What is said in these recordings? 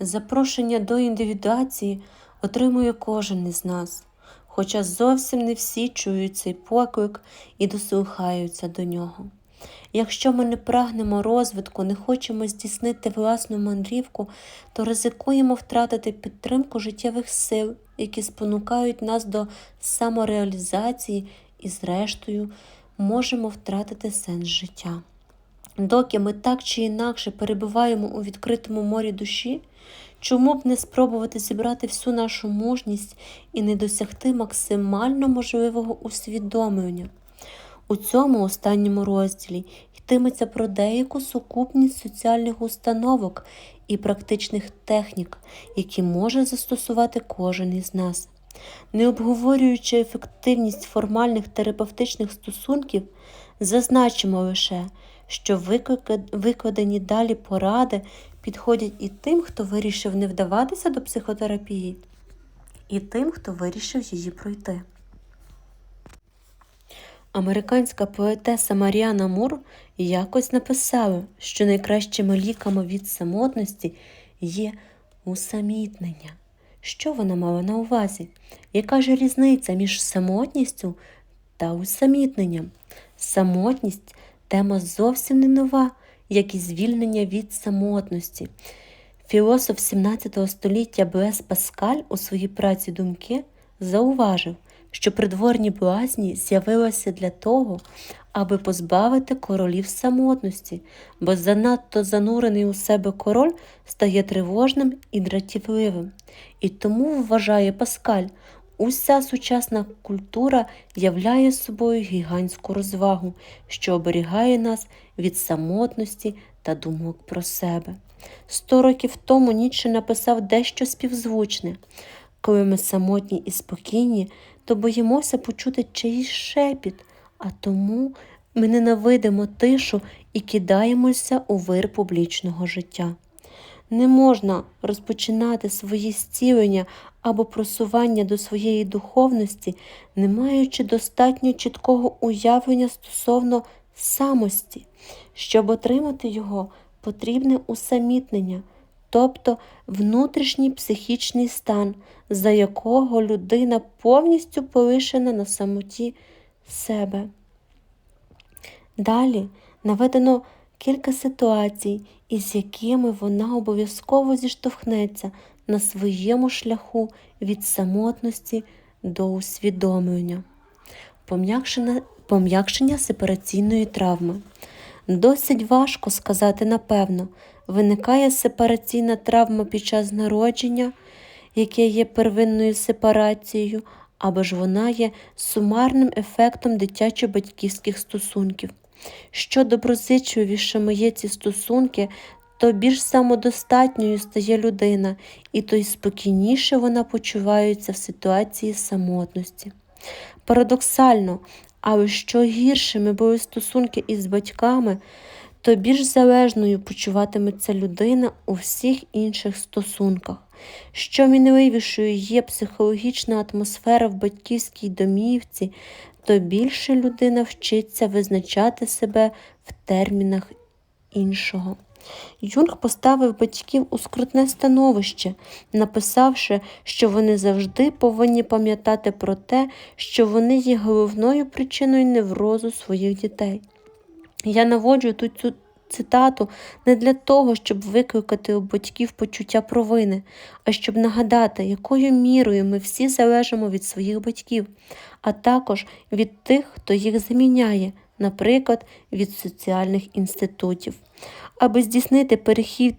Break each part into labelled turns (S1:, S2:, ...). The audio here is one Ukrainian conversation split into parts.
S1: Запрошення до індивідуації отримує кожен із нас, хоча зовсім не всі чують цей поклик і дослухаються до нього. Якщо ми не прагнемо розвитку, не хочемо здійснити власну мандрівку, то ризикуємо втратити підтримку життєвих сил, які спонукають нас до самореалізації і, зрештою, можемо втратити сенс життя. Доки ми так чи інакше перебуваємо у відкритому морі душі, чому б не спробувати зібрати всю нашу мужність і не досягти максимально можливого усвідомлення? У цьому останньому розділі йтиметься про деяку сукупність соціальних установок і практичних технік, які може застосувати кожен із нас. Не обговорюючи ефективність формальних терапевтичних стосунків, зазначимо лише, що викладені далі поради підходять і тим, хто вирішив не вдаватися до психотерапії, і тим, хто вирішив її пройти. Американська поетеса Маріана Мур якось написала, що найкращими ліками від самотності є усамітнення. Що вона мала на увазі? Яка ж різниця між самотністю та усамітненням? Самотність тема зовсім не нова, як і звільнення від самотності. Філософ 17 століття Блес Паскаль у своїй праці думки зауважив, що придворні блазні з'явилися для того, аби позбавити королів самотності, бо занадто занурений у себе король стає тривожним і дратівливим. І тому, вважає Паскаль, уся сучасна культура являє собою гігантську розвагу, що оберігає нас від самотності та думок про себе. Сто років тому Ніцше написав дещо співзвучне. Коли ми самотні і спокійні, то боїмося почути чиїсь шепіт, а тому ми ненавидимо тишу і кидаємося у вир публічного життя. Не можна розпочинати своє зцілення або просування до своєї духовності, не маючи достатньо чіткого уявлення стосовно самості. Щоб отримати його, потрібне усамітнення, тобто внутрішній психічний стан, за якого людина повністю полишена на самоті себе. Далі наведено кілька ситуацій, із якими вона обов'язково зіштовхнеться на своєму шляху від самотності до усвідомлення. Пом'якшення, сепараційної травми. Досить важко сказати напевно, виникає сепараційна травма під час народження, яке є первинною сепарацією, або ж вона є сумарним ефектом дитячо-батьківських стосунків. Що доброзичливішими є ці стосунки, то більш самодостатньою стає людина, і то й спокійніше вона почувається в ситуації самотності. Парадоксально, але що гіршими були стосунки із батьками, то більш залежною почуватиметься людина у всіх інших стосунках. Що мінливішою є психологічна атмосфера в батьківській домівці, то більше людина вчиться визначати себе в термінах іншого. Юнг поставив батьків у скрутне становище, написавши, що вони завжди повинні пам'ятати про те, що вони є головною причиною неврозу своїх дітей. Я наводжу тут цю цитату не для того, щоб викликати у батьків почуття провини, а щоб нагадати, якою мірою ми всі залежимо від своїх батьків, а також від тих, хто їх заміняє, наприклад, від соціальних інститутів. Аби здійснити перехід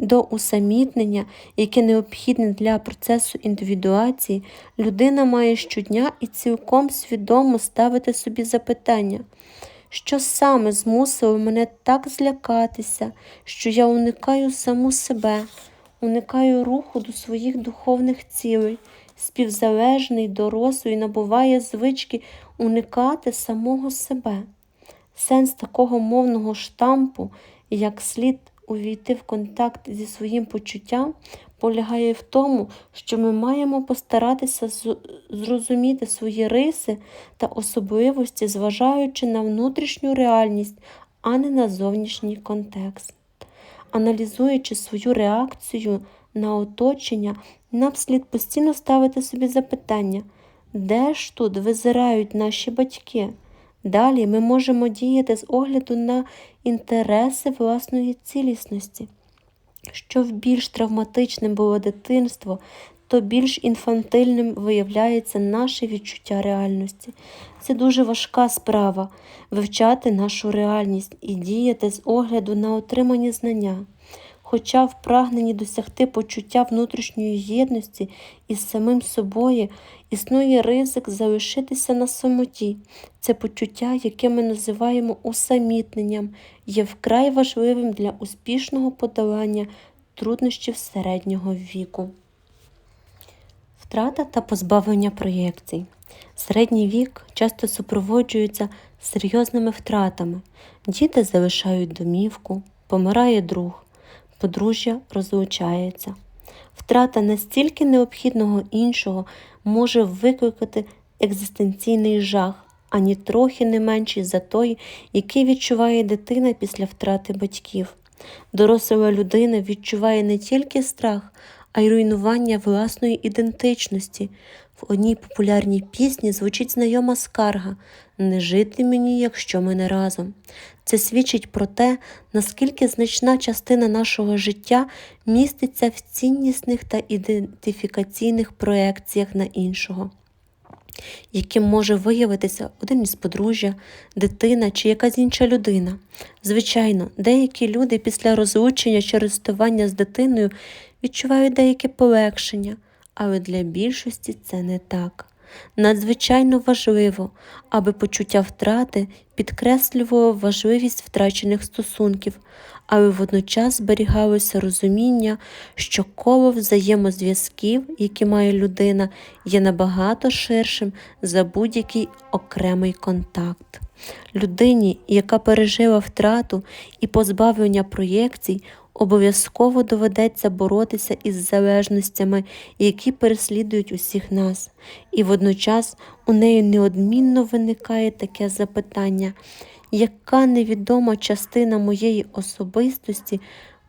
S1: до усамітнення, яке необхідне для процесу індивідуації, людина має щодня і цілком свідомо ставити собі запитання, що саме змусило мене так злякатися, що я уникаю саму себе, уникаю руху до своїх духовних цілей, співзалежний дорослий набуває звички уникати самого себе. Сенс такого мовного штампу, як слід увійти в контакт зі своїм почуттям, полягає в тому, що ми маємо постаратися зрозуміти свої риси та особливості, зважаючи на внутрішню реальність, а не на зовнішній контекст. Аналізуючи свою реакцію на оточення, нам слід постійно ставити собі запитання, де ж тут визирають наші батьки? Далі ми можемо діяти з огляду на інтереси власної цілісності. Що більш травматичним було дитинство, то більш інфантильним виявляється наше відчуття реальності. Це дуже важка справа вивчати нашу реальність і діяти з огляду на отримані знання. Хоча в прагненні досягти почуття внутрішньої єдності із самим собою існує ризик залишитися на самоті. Це почуття, яке ми називаємо усамітненням, є вкрай важливим для успішного подолання труднощів середнього віку. Втрата та позбавлення проєкцій. Середній вік часто супроводжується серйозними втратами. Діти залишають домівку, помирає друг, подружжя розлучається. Втрата настільки необхідного іншого може викликати екзистенційний жах, ані трохи не менший за той, який відчуває дитина після втрати батьків. Доросла людина відчуває не тільки страх, а й руйнування власної ідентичності. В одній популярній пісні звучить знайома скарга не жити мені, якщо ми не разом. Це свідчить про те, наскільки значна частина нашого життя міститься в ціннісних та ідентифікаційних проекціях на іншого, яким може виявитися один із подружжя, дитина чи якась інша людина. Звичайно, деякі люди після розлучення чи розставання з дитиною відчувають деяке полегшення, але для більшості це не так. Надзвичайно важливо, аби почуття втрати підкреслювало важливість втрачених стосунків, але водночас зберігалося розуміння, що коло взаємозв'язків, які має людина, є набагато ширшим за будь-який окремий контакт. Людині, яка пережила втрату і позбавлення проєкцій, обов'язково доведеться боротися із залежностями, які переслідують усіх нас, і водночас у неї неодмінно виникає таке запитання, яка невідома частина моєї особистості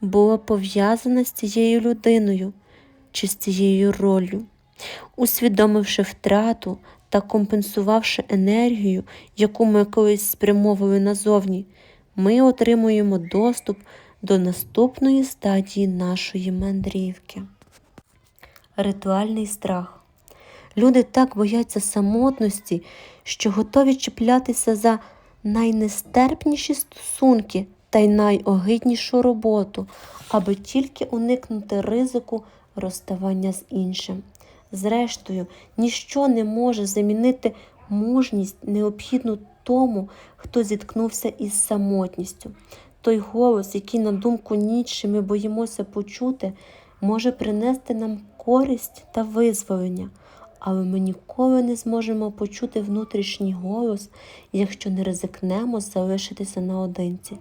S1: була пов'язана з цією людиною чи з цією роллю. Усвідомивши втрату та компенсувавши енергію, яку ми колись спрямовували назовні, ми отримуємо доступ до наступної стадії нашої мандрівки. Ритуальний страх. Люди так бояться самотності, що готові чіплятися за найнестерпніші стосунки та й найогиднішу роботу, аби тільки уникнути ризику розставання з іншим. Зрештою, ніщо не може замінити мужність, необхідну тому, хто зіткнувся із самотністю. Той голос, який, на думку Ніцше ми боїмося почути, може принести нам користь та визволення, але ми ніколи не зможемо почути внутрішній голос, якщо не ризикнемо залишитися наодинці.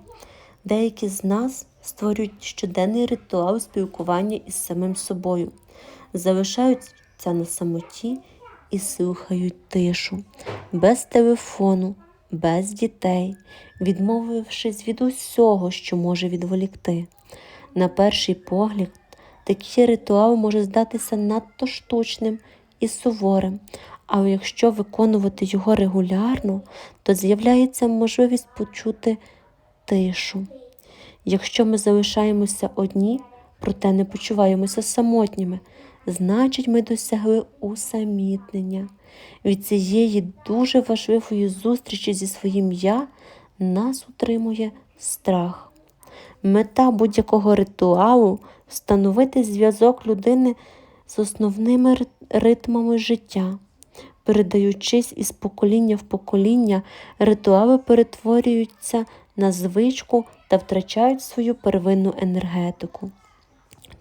S1: Деякі з нас створюють щоденний ритуал спілкування із самим собою, залишаються на самоті і слухають тишу, без телефону без дітей, відмовившись від усього, що може відволікти. На перший погляд, такий ритуал може здатися надто штучним і суворим, але якщо виконувати його регулярно, то з'являється можливість почути тишу. Якщо ми залишаємося одні, проте не почуваємося самотніми, значить, ми досягли усамітнення. Від цієї дуже важливої зустрічі зі своїм я нас утримує страх. Мета будь-якого ритуалу встановити зв'язок людини з основними ритмами життя. Передаючись із покоління в покоління, ритуали перетворюються на звичку та втрачають свою первинну енергетику.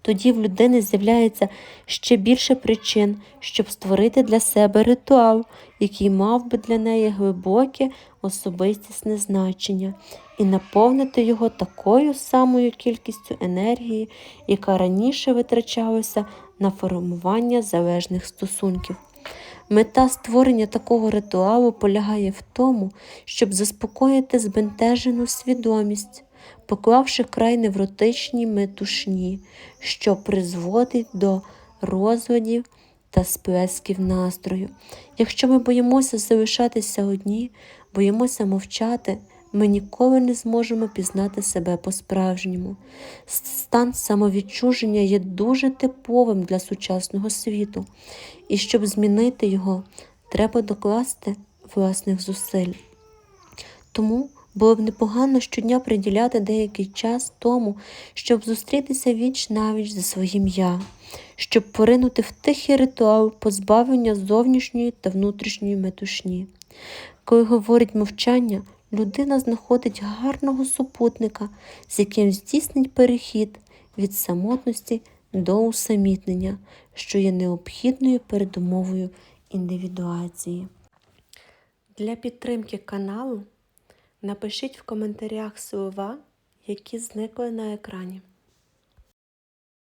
S1: Тоді в людини з'являється ще більше причин, щоб створити для себе ритуал, який мав би для неї глибоке особистісне значення, і наповнити його такою самою кількістю енергії, яка раніше витрачалася на формування залежних стосунків. Мета створення такого ритуалу полягає в тому, щоб заспокоїти збентежену свідомість поклавши край невротичній метушні, що призводить до розладів та сплесків настрою. Якщо ми боїмося залишатися одні, боїмося мовчати, ми ніколи не зможемо пізнати себе по-справжньому. Стан самовідчуження є дуже типовим для сучасного світу, і щоб змінити його, треба докласти власних зусиль. Тому було б непогано щодня приділяти деякий час тому, щоб зустрітися віч навіч зі своїм я, щоб поринути в тихий ритуал позбавлення зовнішньої та внутрішньої метушні. Коли говорить мовчання, людина знаходить гарного супутника, з яким здійснить перехід від самотності до усамітнення, що є необхідною передумовою індивідуації. Для підтримки каналу напишіть в коментарях слова, які зникли на екрані.